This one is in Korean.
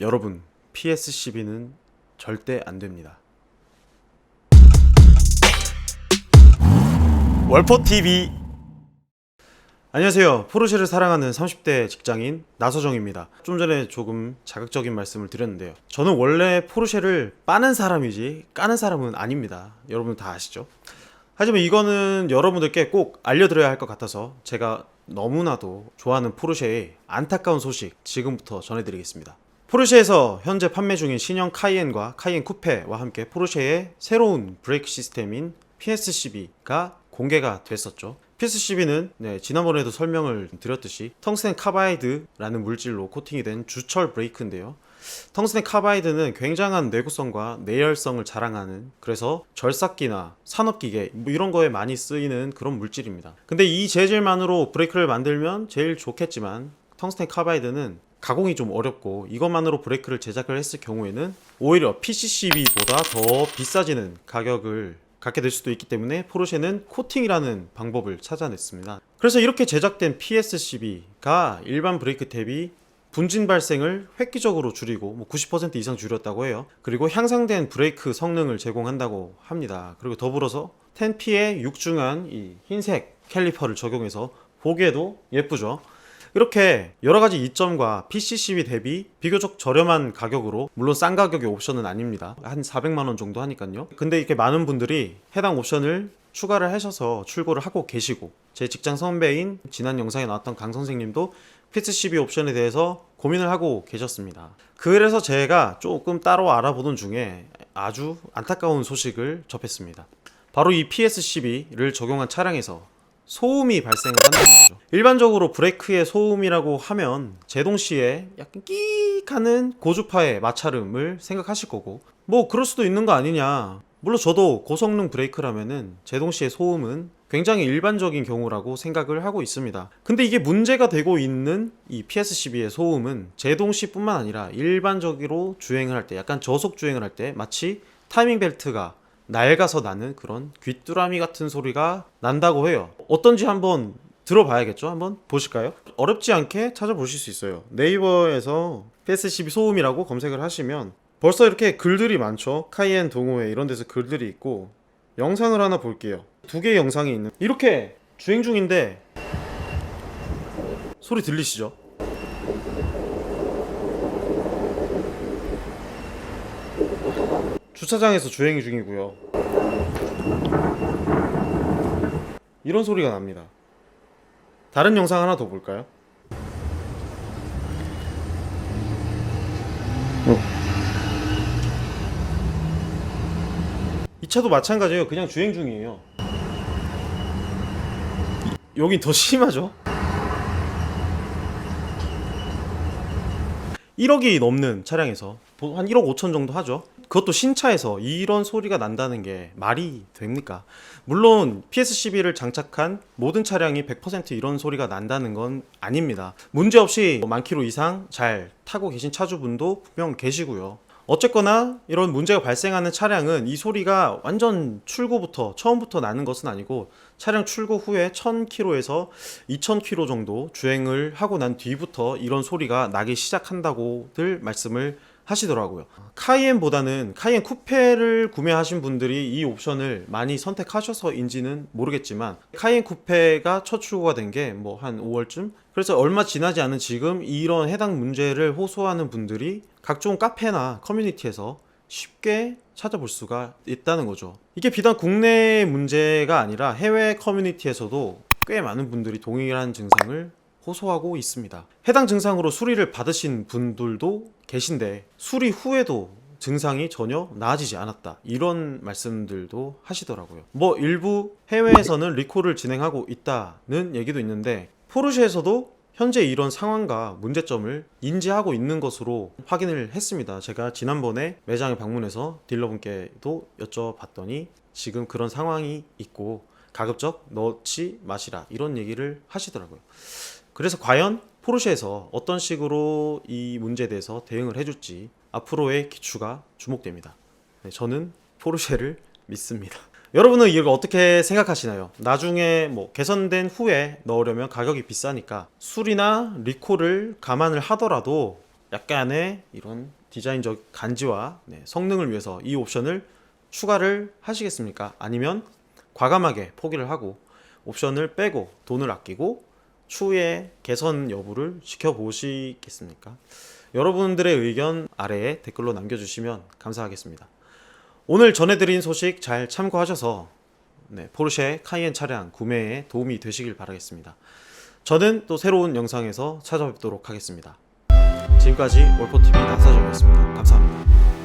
여러분, PS12는 절대 안 됩니다. 월포 TV 안녕하세요. 포르쉐를 사랑하는 30대 직장인 나서정입니다. 좀 전에 조금 자극적인 말씀을 드렸는데요. 저는 원래 포르쉐를 빠는 사람이지 까는 사람은 아닙니다. 여러분 다 아시죠? 하지만 이거는 여러분들께 꼭 알려드려야 할 것 같아서 제가 너무나도 좋아하는 포르쉐의 안타까운 소식 지금부터 전해드리겠습니다. 포르쉐에서 현재 판매 중인 신형 카이엔과 카이엔 쿠페와 함께 포르쉐의 새로운 브레이크 시스템인 PS12가 공개가 됐었죠. PS12는 네, 지난번에도 설명을 드렸듯이 텅스텐 카바이드라는 물질로 코팅이 된 주철 브레이크인데요. 텅스텐 카바이드는 굉장한 내구성과 내열성을 자랑하는 그래서 절삭기나 산업기계 뭐 이런 거에 많이 쓰이는 그런 물질입니다. 근데 이 재질만으로 브레이크를 만들면 제일 좋겠지만 텅스텐 카바이드는 가공이 좀 어렵고 이것만으로 브레이크를 제작을 했을 경우에는 오히려 PCCB보다 더 비싸지는 가격을 갖게 될 수도 있기 때문에 포르쉐는 코팅이라는 방법을 찾아냈습니다. 그래서 이렇게 제작된 PSCB가 일반 브레이크 탭이 분진 발생을 획기적으로 줄이고 뭐90% 이상 줄였다고 해요. 그리고 향상된 브레이크 성능을 제공한다고 합니다. 그리고 더불어서 10P의 육중한 이 흰색 캘리퍼를 적용해서 보기에도 예쁘죠. 이렇게 여러 가지 이점과 PCCB 대비 비교적 저렴한 가격으로 물론 싼 가격의 옵션은 아닙니다. 한 400만 원 정도 하니까요. 근데 이렇게 많은 분들이 해당 옵션을 추가를 하셔서 출고를 하고 계시고 제 직장 선배인 지난 영상에 나왔던 강 선생님도 PCCB 옵션에 대해서 고민을 하고 계셨습니다. 그래서 제가 조금 따로 알아보던 중에 아주 안타까운 소식을 접했습니다. 바로 이 PS12를 적용한 차량에서 소음이 발생을 한다는 거죠. 일반적으로 브레이크의 소음이라고 하면 제동 시에 약간 끼익 하는 고주파의 마찰음을 생각하실 거고 뭐 그럴 수도 있는 거 아니냐. 물론 저도 고성능 브레이크라면은 제동 시의 소음은 굉장히 일반적인 경우라고 생각을 하고 있습니다. 근데 이게 문제가 되고 있는 이 PS12의 소음은 제동 시뿐만 아니라 일반적으로 주행을 할 때 약간 저속 주행을 할 때 마치 타이밍 벨트가 낡아서 나는 그런 귀뚜라미 같은 소리가 난다고 해요. 어떤지 한번 들어봐야겠죠? 한번 보실까요? 어렵지 않게 찾아보실 수 있어요. 네이버에서 PS12 소음이라고 검색을 하시면 벌써 이렇게 글들이 많죠. 카이엔 동호회 이런 데서 글들이 있고 영상을 하나 볼게요. 두 개의 영상이 있는 이렇게 주행 중인데 소리 들리시죠? 주차장에서 주행 중이고요. 이런 소리가 납니다. 다른 영상 하나 더 볼까요? 이 차도 마찬가지예요. 그냥 주행 중이에요. 여긴 더 심하죠? 1억이 넘는 차량에서 한 1억 5천 정도 하죠. 그것도 신차에서 이런 소리가 난다는 게 말이 됩니까? 물론 PS12를 장착한 모든 차량이 100% 이런 소리가 난다는 건 아닙니다. 문제없이 만 킬로 이상 잘 타고 계신 차주분도 분명 계시고요. 어쨌거나 이런 문제가 발생하는 차량은 이 소리가 완전 출고부터 처음부터 나는 것은 아니고 차량 출고 후에 1000km에서 2000km 정도 주행을 하고 난 뒤부터 이런 소리가 나기 시작한다고들 말씀을 하시더라고요. 카이엔보다는 카이엔 쿠페를 구매하신 분들이 이 옵션을 많이 선택하셔서인지는 모르겠지만 카이엔 쿠페가 첫 출고가 된 게 뭐 한 5월쯤 그래서 얼마 지나지 않은 지금 이런 해당 문제를 호소하는 분들이 각종 카페나 커뮤니티에서 쉽게 찾아볼 수가 있다는 거죠. 이게 비단 국내 문제가 아니라 해외 커뮤니티에서도 꽤 많은 분들이 동일한 증상을 호소하고 있습니다. 해당 증상으로 수리를 받으신 분들도 계신데 수리 후에도 증상이 전혀 나아지지 않았다. 이런 말씀들도 하시더라고요. 뭐 일부 해외에서는 리콜을 진행하고 있다는 얘기도 있는데 포르쉐에서도 현재 이런 상황과 문제점을 인지하고 있는 것으로 확인을 했습니다. 제가 지난번에 매장에 방문해서 딜러분께도 여쭤봤더니 지금 그런 상황이 있고 가급적 넣지 마시라 이런 얘기를 하시더라고요. 그래서 과연 포르쉐에서 어떤 식으로 이 문제에 대해서 대응을 해줄지 앞으로의 기추가 주목됩니다. 네, 저는 포르쉐를 믿습니다. 여러분은 이걸 어떻게 생각하시나요? 나중에 뭐 개선된 후에 넣으려면 가격이 비싸니까 수리나 리콜을 감안을 하더라도 약간의 이런 디자인적 간지와 네, 성능을 위해서 이 옵션을 추가를 하시겠습니까? 아니면 과감하게 포기를 하고 옵션을 빼고 돈을 아끼고 추후에 개선 여부를 지켜보시겠습니까? 여러분들의 의견 아래에 댓글로 남겨주시면 감사하겠습니다. 오늘 전해드린 소식 잘 참고하셔서 네, 포르쉐 카이엔 차량 구매에 도움이 되시길 바라겠습니다. 저는 또 새로운 영상에서 찾아뵙도록 하겠습니다. 지금까지 올포TV 나사정이었습니다. 감사합니다.